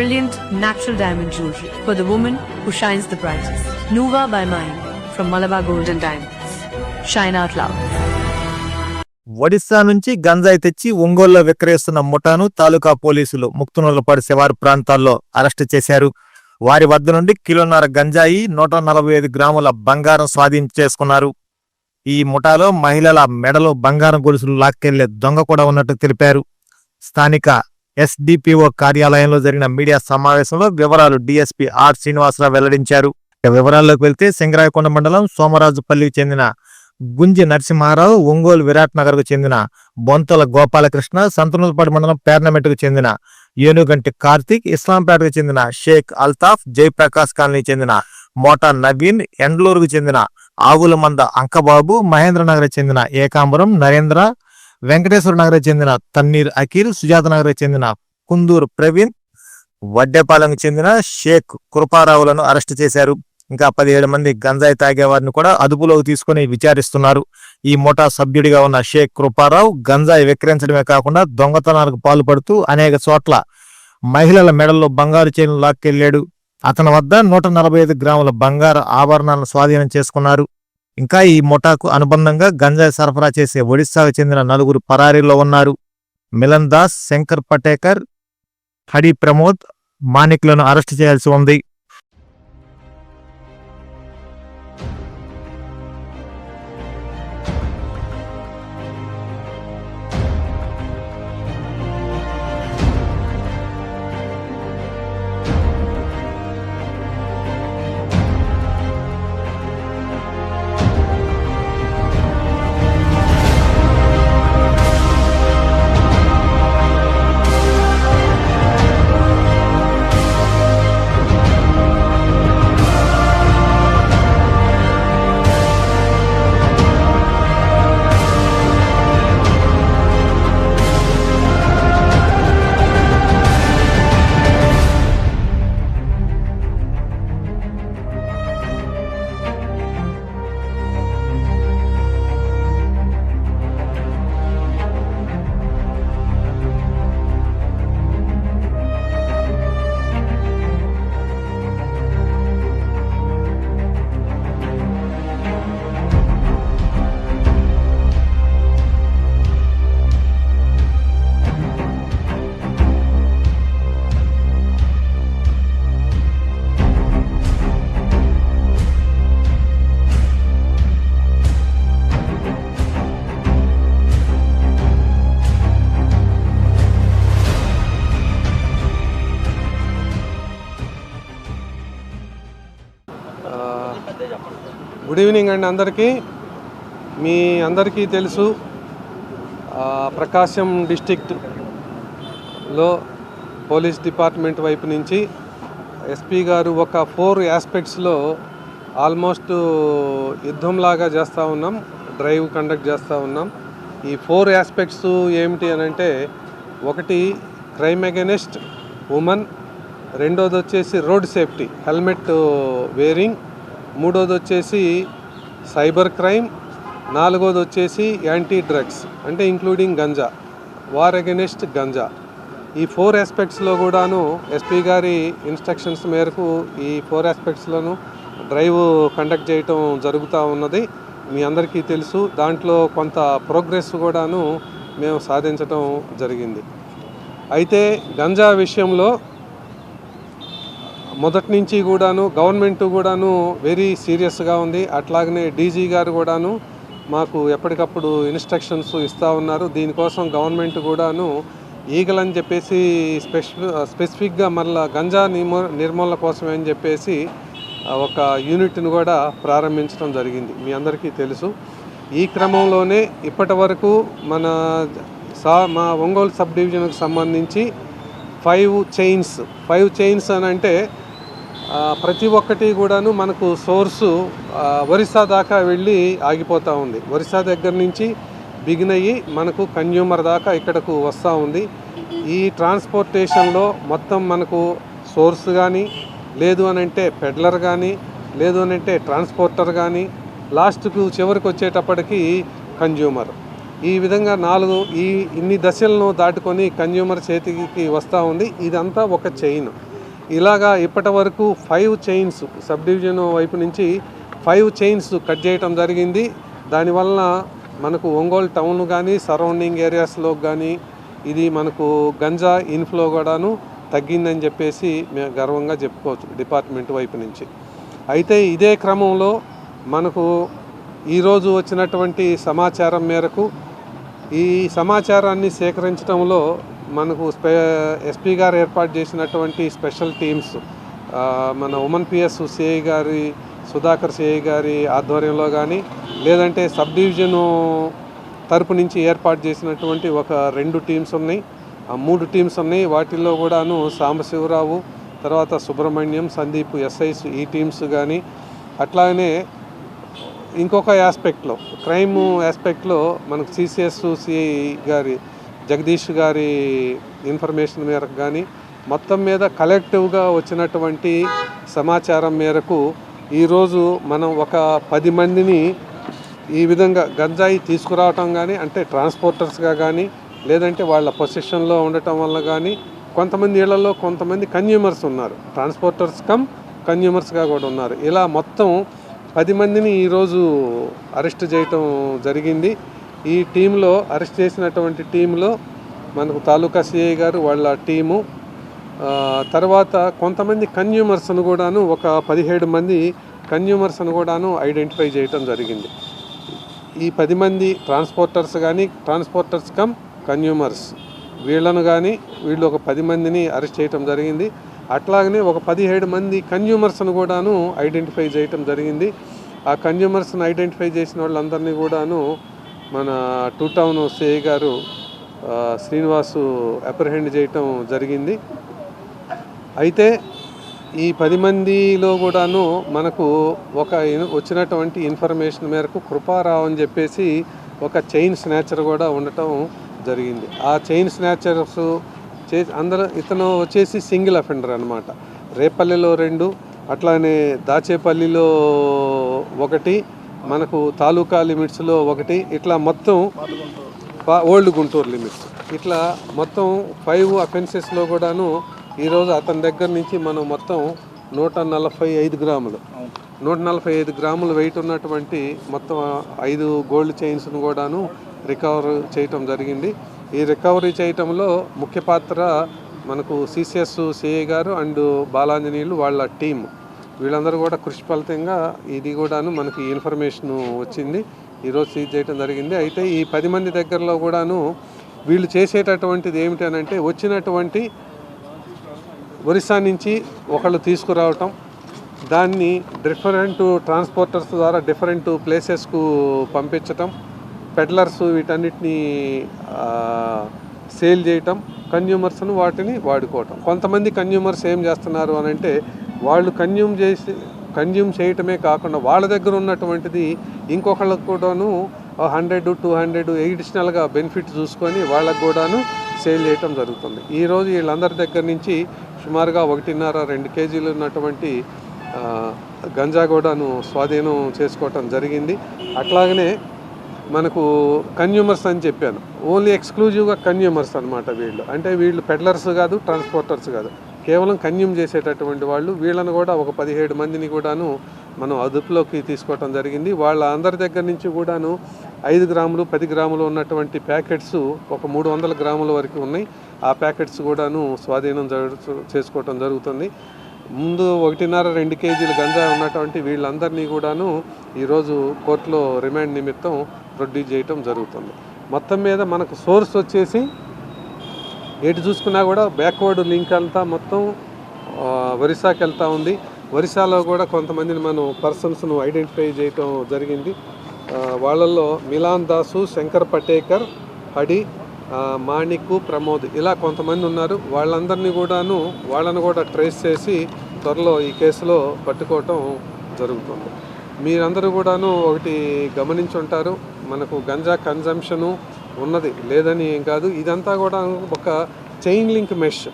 brilliant natural diamond jewelry for the woman who shines the brightest. Nuva by Mine from Malabar Golden Diamonds. Shine out loud. Odisha నుంచి గంజాయి తెచ్చి ఒంగోలులో విక్రయిస్తున్న ముఠాను తాలూకా పోలీసులు ముక్తునూలపాడు శివారు ప్రాంతాల్లో అరెస్టు చేశారు వారి వద్ద నుండి కిలోన్నర గంజాయి నూట నలభై ఐదు గ్రాముల బంగారం స్వాధీనం చేసుకున్నారు ఈ ముఠాలో మహిళల మెడలో బంగారం గొలుసులు లాక్కెళ్ళే దొంగ కూడా ఉన్నట్టు తెలిపారు స్థానిక ఎస్డిపిఓ కార్యాలయంలో జరిగిన మీడియా సమావేశంలో వివరాలు డీఎస్పీ ఆర్ శ్రీనివాసరావు వెల్లడించారు. వివరాల్లోకి వెళ్తే సింగరాయకొండ మండలం సోమరాజుపల్లికి చెందిన గుంజి నరసింహారావు ఒంగోలు విరాట్ నగర్కు చెందిన బొంతల గోపాలకృష్ణ సంతనూరుపాడు మండలం పేర్నమెట్కు చెందిన ఏనుగంటి కార్తీక్ ఇస్లాంపేటకు చెందిన షేక్ అల్తాఫ్ జయప్రకాష్ కాలనీ చెందిన మోటా నవీన్ ఎండ్లూరుకు చెందిన ఆవుల మంద అంకబాబు మహేంద్రనగర్ చెందిన ఏకాంబరం నరేంద్ర వెంకటేశ్వర నగర్ చెందిన తన్నీర్ అఖీల్ సుజాత నగర్ చెందిన కుందూరు ప్రవీణ్ వడ్డేపాలెంకు చెందిన షేక్ కృపారావులను అరెస్టు చేశారు. ఇంకా పదిహేడు మంది గంజాయి తాగేవారిని కూడా అదుపులోకి తీసుకుని విచారిస్తున్నారు. ఈ ముఠా సభ్యుడిగా ఉన్న షేక్ కృపారావు గంజాయి విక్రయించడమే కాకుండా దొంగతనాలకు పాల్పడుతూ అనేక చోట్ల మహిళల మెడల్లో బంగారు చైన్లు లాక్కెళ్ళాడు అతని వద్ద నూట నలభై ఐదు గ్రాముల బంగారు ఆభరణాలను స్వాధీనం చేసుకున్నారు. ఇంకా ఈ ముఠాకు అనుబంధంగా గంజాయి సరఫరా చేసే ఒడిశాకు చెందిన నలుగురు పరారీలో ఉన్నారు. మిలన్ దాస్ శంకర్ పటేకర్ హడి ప్రమోద్ మాణిక్లను అరెస్టు చేయాల్సి ఉంది. గుడ్ ఈవినింగ్ అండి అందరికీ. మీ అందరికీ తెలుసు ప్రకాశం డిస్టిక్లో పోలీస్ డిపార్ట్మెంట్ వైపు నుంచి ఎస్పీ గారు ఒక ఫోర్ ఆస్పెక్ట్స్లో ఆల్మోస్ట్ యుద్ధంలాగా చేస్తూ ఉన్నాం డ్రైవ్ కండక్ట్ చేస్తూ ఉన్నాం. ఈ ఫోర్ ఆస్పెక్ట్స్ ఏమిటి అని అంటే ఒకటి క్రైమ్ అగెనిస్ట్ ఉమెన్ రెండోది వచ్చేసి రోడ్ సేఫ్టీ హెల్మెట్ వేరింగ్ మూడోది వచ్చేసి సైబర్ క్రైమ్ నాలుగోది వచ్చేసి యాంటీ డ్రగ్స్ అంటే including ganja war against ganja. ఈ ఫోర్ ఆస్పెక్ట్స్లో కూడాను ఎస్పీ గారి ఇన్స్ట్రక్షన్స్ మేరకు ఈ ఫోర్ ఆస్పెక్ట్స్లోను డ్రైవ్ కండక్ట్ చేయటం జరుగుతూ ఉన్నది. మీ అందరికీ తెలుసు దాంట్లో కొంత ప్రోగ్రెస్ కూడాను మేము సాధించటం జరిగింది. అయితే గంజా విషయంలో మొదటి నుంచి కూడాను గవర్నమెంట్ కూడాను వెరీ సీరియస్గా ఉంది. అట్లాగనే డీజీ గారు కూడాను మాకు ఎప్పటికప్పుడు ఇన్స్ట్రక్షన్స్ ఇస్తూ ఉన్నారు. దీనికోసం గవర్నమెంట్ కూడాను ఈగలని చెప్పేసి స్పెసిఫి స్పెసిఫిక్గా మళ్ళా గంజా నిర్మూ నిర్మూలన కోసమే అని చెప్పేసి ఒక యూనిట్ను కూడా ప్రారంభించడం జరిగింది. మీ అందరికీ తెలుసు. ఈ క్రమంలోనే ఇప్పటి వరకు మన సా మా ఒంగోలు సబ్ డివిజన్కు సంబంధించి ఫైవ్ చైన్స్ ఫైవ్ చైన్స్ అని అంటే ప్రతి ఒక్కటి కూడాను మనకు సోర్సు ఒరిస్సా దాకా వెళ్ళి ఆగిపోతూ ఉంది. ఒరిస్సా దగ్గర నుంచి బిగిన్ అయ్యి మనకు కన్జ్యూమర్ దాకా ఇక్కడకు వస్తూ ఉంది. ఈ ట్రాన్స్పోర్టేషన్లో మొత్తం మనకు సోర్స్ కానీ లేదు అని అంటే పెడ్లర్ కానీ లేదు అని అంటే ట్రాన్స్పోర్టర్ కానీ లాస్ట్కు చివరికి వచ్చేటప్పటికి కన్జ్యూమర్ ఈ విధంగా నాలుగు ఈ ఇన్ని దశలను దాటుకొని కన్జ్యూమర్ చేతికి వస్తూ ఉంది. ఇదంతా ఒక చైన్. ఇలాగా ఇప్పటి వరకు ఫైవ్ చైన్స్ సబ్ డివిజన్ వైపు నుంచి ఫైవ్ చైన్స్ కట్ చేయటం జరిగింది. దానివలన మనకు ఒంగోలు టౌన్ కానీ సరౌండింగ్ ఏరియాస్లో కానీ ఇది మనకు గంజా ఇన్ఫ్లో కూడాను తగ్గిందని చెప్పేసి మేము గర్వంగా చెప్పుకోవచ్చు డిపార్ట్మెంట్ వైపు నుంచి. అయితే ఇదే క్రమంలో మనకు ఈరోజు వచ్చినటువంటి సమాచారం మేరకు ఈ సమాచారాన్ని సేకరించడంలో మనకు స్పె ఎస్పీ గారు ఏర్పాటు చేసినటువంటి స్పెషల్ టీమ్స్ మన ఉమన్ పిఎస్ సిఐ గారి సుధాకర్ సిఐ గారి ఆధ్వర్యంలో కానీ లేదంటే సబ్ డివిజను తరపు నుంచి ఏర్పాటు చేసినటువంటి ఒక రెండు టీమ్స్ ఉన్నాయి. ఆ మూడు టీమ్స్ ఉన్నాయి. వాటిల్లో కూడాను సాంబశివరావు తర్వాత సుబ్రహ్మణ్యం సందీప్ ఎస్ఐస్ ఈ టీమ్స్ కానీ అట్లాగనే ఇంకొక ఆస్పెక్ట్లో క్రైమ్ ఆస్పెక్ట్లో మనకు సిసిఎస్ సిఐ గారి జగదీష్ గారి ఇన్ఫర్మేషన్ మేరకు కానీ మొత్తం మీద కలెక్టివ్గా వచ్చినటువంటి సమాచారం మేరకు ఈరోజు మనం ఒక పది మందిని ఈ విధంగా గంజాయి తీసుకురావటం కానీ అంటే ట్రాన్స్పోర్టర్స్గా కానీ లేదంటే వాళ్ళ పొసిషన్లో ఉండటం వల్ల కానీ కొంతమంది ఇళ్ళలో కొంతమంది కన్జ్యూమర్స్ ఉన్నారు. ట్రాన్స్పోర్టర్స్ కమ్ కన్యూమర్స్గా కూడా ఉన్నారు. ఇలా మొత్తం పది మందిని ఈరోజు అరెస్ట్ చేయటం జరిగింది. ఈ టీంలో అరెస్ట్ చేసినటువంటి టీంలో మనకు తాలూకా సిఐ గారు వాళ్ళ టీము. తర్వాత కొంతమంది కన్జ్యూమర్స్ను కూడాను ఒక పదిహేడు మంది కన్జ్యూమర్స్ను కూడాను ఐడెంటిఫై చేయటం జరిగింది. ఈ పది మంది ట్రాన్స్పోర్టర్స్ కానీ ట్రాన్స్పోర్టర్స్ కమ్ కన్జ్యూమర్స్ వీళ్ళను కానీ వీళ్ళు ఒక పది మందిని అరెస్ట్ చేయటం జరిగింది. అట్లాగనే ఒక పదిహేడు మంది కన్జ్యూమర్స్ను కూడాను ఐడెంటిఫై చేయటం జరిగింది. ఆ కన్జ్యూమర్స్ని ఐడెంటిఫై చేసిన వాళ్ళందరినీ కూడాను మన టూ టౌన్ సిఐ గారు శ్రీనివాసు అప్రహెండ్ చేయటం జరిగింది. అయితే ఈ పది మందిలో కూడాను మనకు ఒక వచ్చినటువంటి ఇన్ఫర్మేషన్ మేరకు కృపారావు అని చెప్పేసి ఒక చైన్ స్నాచర్ కూడా ఉండటం జరిగింది. ఆ చైన్ స్నాచర్స్ చే అందరూ ఇతను వచ్చేసి సింగిల్ అఫెండర్ అనమాట రేపల్లిలో రెండు అట్లానే దాచేపల్లిలో ఒకటి మనకు తాలూకా లిమిట్స్లో ఒకటి ఇట్లా మొత్తం పా- ఓల్డ్ గుంటూరు లిమిట్స్. ఇట్లా మొత్తం ఫైవ్ అఫెన్సెస్లో కూడాను ఈరోజు అతని దగ్గర నుంచి మనం మొత్తం నూట నలభై ఐదు గ్రాములు. నూట నలభై ఐదు గ్రాములు వెయిట్ ఉన్నటువంటి మొత్తం ఐదు గోల్డ్ చైన్స్ను కూడాను రికవర్ చేయటం జరిగింది. ఈ రికవరీ చేయటంలో ముఖ్య పాత్ర మనకు సిసిఎస్ సిఏ గారు అండ్ బాలాంజనీయులు వాళ్ళ టీం వీళ్ళందరూ కూడా కృషి ఫలితంగా ఇది కూడాను మనకి ఇన్ఫర్మేషన్ వచ్చింది. ఈరోజు సీజ్ చేయడం జరిగింది. అయితే ఈ పది మంది దగ్గరలో కూడాను వీళ్ళు చేసేటటువంటిది ఏమిటి అని అంటే వచ్చినటువంటి ఒరిస్సా నుంచి ఒకళ్ళు తీసుకురావటం. దాన్ని డిఫరెంట్ ట్రాన్స్పోర్టర్స్ ద్వారా డిఫరెంట్ ప్లేసెస్కు పంపించటం. పెడ్లర్స్ వీటన్నిటిని సేల్ చేయటం. కన్జ్యూమర్స్ను వాటిని వాడుకోవటం. కొంతమంది కన్జ్యూమర్స్ ఏం చేస్తున్నారు అని అంటే వాళ్ళు కన్జ్యూమ్ చేసి కన్జ్యూమ్ చేయటమే కాకుండా వాళ్ళ దగ్గర ఉన్నటువంటిది ఇంకొకళ్ళకు కూడాను హండ్రెడ్ టూ హండ్రెడ్ ఎడిషనల్గా బెనిఫిట్ చూసుకొని వాళ్ళకు కూడాను సేల్ చేయటం జరుగుతుంది. ఈరోజు వీళ్ళందరి దగ్గర నుంచి సుమారుగా ఒకటిన్నర రెండు కేజీలు ఉన్నటువంటి గంజా కూడాను స్వాధీనం చేసుకోవటం జరిగింది. అట్లాగనే మనకు కన్జ్యూమర్స్ అని చెప్పాను. ఓన్లీ ఎక్స్క్లూజివ్గా కన్జ్యూమర్స్ అనమాట వీళ్ళు. అంటే వీళ్ళు పెడ్లర్స్ కాదు ట్రాన్స్పోర్టర్స్ కాదు. కేవలం కన్యం చేసేటటువంటి వాళ్ళు వీళ్ళను కూడా ఒక పదిహేడు మందిని కూడాను మనం అదుపులోకి తీసుకోవటం జరిగింది. వాళ్ళ అందరి దగ్గర నుంచి కూడాను ఐదు గ్రాములు పది గ్రాములు ఉన్నటువంటి ప్యాకెట్స్ ఒక మూడు వందల గ్రాముల వరకు ఉన్నాయి. ఆ ప్యాకెట్స్ కూడాను స్వాధీనం చేసుకోవటం జరుగుతుంది. ముందు ఒకటిన్నర రెండు కేజీలు గంజా ఉన్నటువంటి వీళ్ళందరినీ కూడాను ఈరోజు కోర్టులో రిమాండ్ నిమిత్తం ప్రొడ్యూస్ చేయటం జరుగుతుంది. మొత్తం మీద మనకు సోర్స్ వచ్చేసి ఎటు చూసుకున్నా కూడా బ్యాక్వర్డ్ లింక్ అంతా మొత్తం ఒరిస్సాకి వెళ్తూ ఉంది. ఒరిస్సాలో కూడా కొంతమందిని మనం పర్సన్స్ను ఐడెంటిఫై చేయటం జరిగింది. వాళ్ళల్లో మిలాన్ దాసు శంకర్ పటేకర్ హడి ఆ, మాణిక్ ప్రమోద్ ఇలా కొంతమంది ఉన్నారు. వాళ్ళందరినీ కూడాను వాళ్ళను కూడా ట్రేస్ చేసి త్వరలో ఈ కేసులో పట్టుకోవటం జరుగుతుంది. మీరందరూ కూడాను ఒకటి గమనించి ఉంటారు మనకు గంజా కన్జంప్షను ఉన్నది లేదని ఏం కాదు. ఇదంతా కూడా ఒక chain link mesh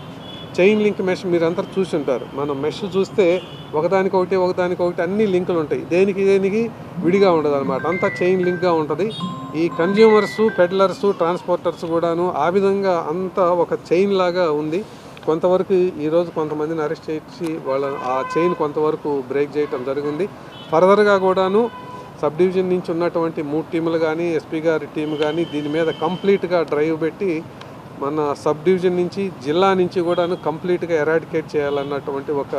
chain link mesh మీరంతా చూసి ఉంటారు మనం మెష్ చూస్తే ఒకదానికొకటి ఒకదానికొకటి అన్ని లింకులు ఉంటాయి. దేనికి దేనికి? విడిగా ఉండదు అనమాట అంతా చైన్ లింక్గా ఉంటుంది. ఈ కన్జ్యూమర్స్ పెడ్లర్స్ ట్రాన్స్పోర్టర్స్ కూడాను ఆ విధంగా అంతా ఒక చైన్ లాగా ఉంది. కొంతవరకు ఈరోజు కొంతమందిని అరెస్ట్ చేసి వాళ్ళ ఆ చైన్ కొంతవరకు బ్రేక్ చేయటం జరిగింది. ఫర్దర్గా కూడాను సబ్ డివిజన్ నుంచి ఉన్నటువంటి మూడు టీములు కానీ ఎస్పీ గారి టీం కానీ దీని మీద కంప్లీట్గా డ్రైవ్ పెట్టి మన సబ్ డివిజన్ నుంచి జిల్లా నుంచి కూడాను కంప్లీట్గా ఎరాడికేట్ చేయాలన్నటువంటి ఒక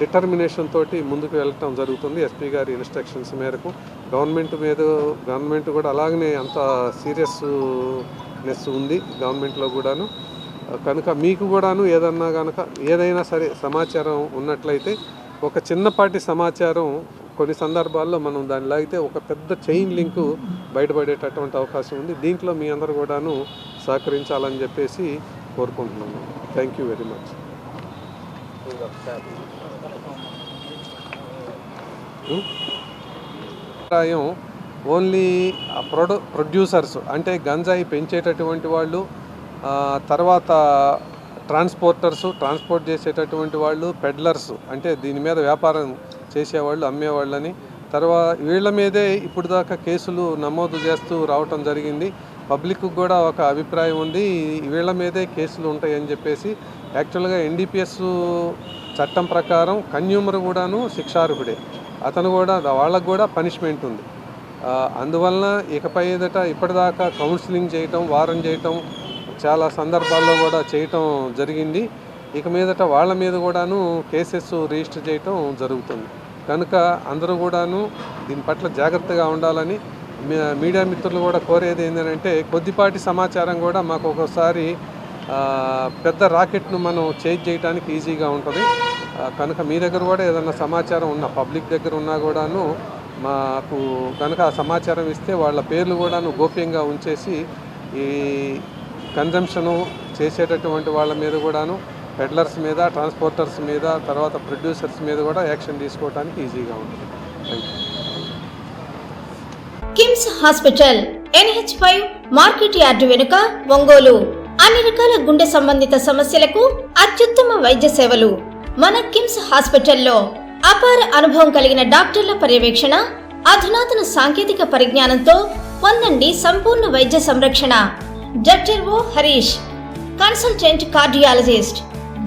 డిటర్మినేషన్ తోటి ముందుకు వెళ్ళటం జరుగుతుంది. ఎస్పీ గారి ఇన్స్ట్రక్షన్స్ మేరకు గవర్నమెంట్ మీద గవర్నమెంట్ కూడా అలాగనే అంత సీరియస్నెస్ ఉంది గవర్నమెంట్లో కూడాను. కనుక మీకు కూడాను ఏదన్నా కనుక ఏదైనా సరే సమాచారం ఉన్నట్లయితే ఒక చిన్నపాటి సమాచారం కొన్ని సందర్భాల్లో మనం దాన్ని లాగితే ఒక పెద్ద చైన్ లింకు బయటపడేటటువంటి అవకాశం ఉంది. దీంట్లో మీ అందరు కూడాను సహకరించాలని చెప్పేసి కోరుకుంటున్నాను థ్యాంక్ యూ వెరీ మచ్ అభిప్రాయం ఓన్లీ ప్రొడ ప్రొడ్యూసర్స్ అంటే గంజాయి పెంచేటటువంటి వాళ్ళు తర్వాత ట్రాన్స్పోర్టర్స్ ట్రాన్స్పోర్ట్ చేసేటటువంటి వాళ్ళు పెడ్లర్స్ అంటే దీని మీద వ్యాపారం చేసేవాళ్ళు అమ్మేవాళ్ళని. తర్వాత వీళ్ళ మీదే ఇప్పుడు దాకా కేసులు నమోదు చేస్తూ రావటం జరిగింది. పబ్లిక్ కూడా ఒక అభిప్రాయం ఉంది వీళ్ళ మీదే కేసులు ఉంటాయని చెప్పేసి. యాక్చువల్గా ఎన్డీపీఎస్ చట్టం ప్రకారం కన్యూమర్ కూడాను శిక్షార్హుడే. అతను కూడా వాళ్ళకు కూడా పనిష్మెంట్ ఉంది. అందువలన ఇకపై ఎదుట ఇప్పటిదాకా కౌన్సిలింగ్ చేయటం వారం చేయటం చాలా సందర్భాల్లో కూడా చేయటం జరిగింది. ఇక మీదట వాళ్ళ మీద కూడాను కేసెస్ రిజిస్టర్ చేయటం జరుగుతుంది. కనుక అందరూ కూడాను దీని పట్ల జాగ్రత్తగా ఉండాలని మీడియా మిత్రులు కూడా కోరేది ఏంటంటే కొద్దిపాటి సమాచారం కూడా మాకు ఒక్కోసారి పెద్ద రాకెట్ను మనం చేంజ్ చేయడానికి ఈజీగా ఉంటుంది. కనుక మీ దగ్గర కూడా ఏదైనా సమాచారం ఉన్న పబ్లిక్ దగ్గర ఉన్నా కూడాను మాకు కనుక ఆ సమాచారం ఇస్తే వాళ్ళ పేర్లు కూడాను గోప్యంగా ఉంచేసి ఈ కన్జంప్షను చేసేటటువంటి వాళ్ళ మీద కూడాను పెడ్లర్స్ మీద ట్రాన్స్పోర్టర్స్ మీద తర్వాత ప్రొడ్యూసర్స్ మీద కూడా యాక్షన్ తీసుకోవడానికి ఈజీగా ఉంటుంది. KIMS hospital NH five market yard వెనుక ఒంగోలు. అన్ని రకాల గుండె సంబంధిత సమస్యలకు అత్యుత్తమ వైద్య సేవలు. మన కిమ్స్ హాస్పిటల్లో అపార అనుభవం కలిగిన డాక్టర్ల పర్యవేక్షణ అధునాతన సాంకేతిక పరిజ్ఞానంతో పొందండి సంపూర్ణ వైద్య సంరక్షణ. Doctor O Harish consultant cardiologist.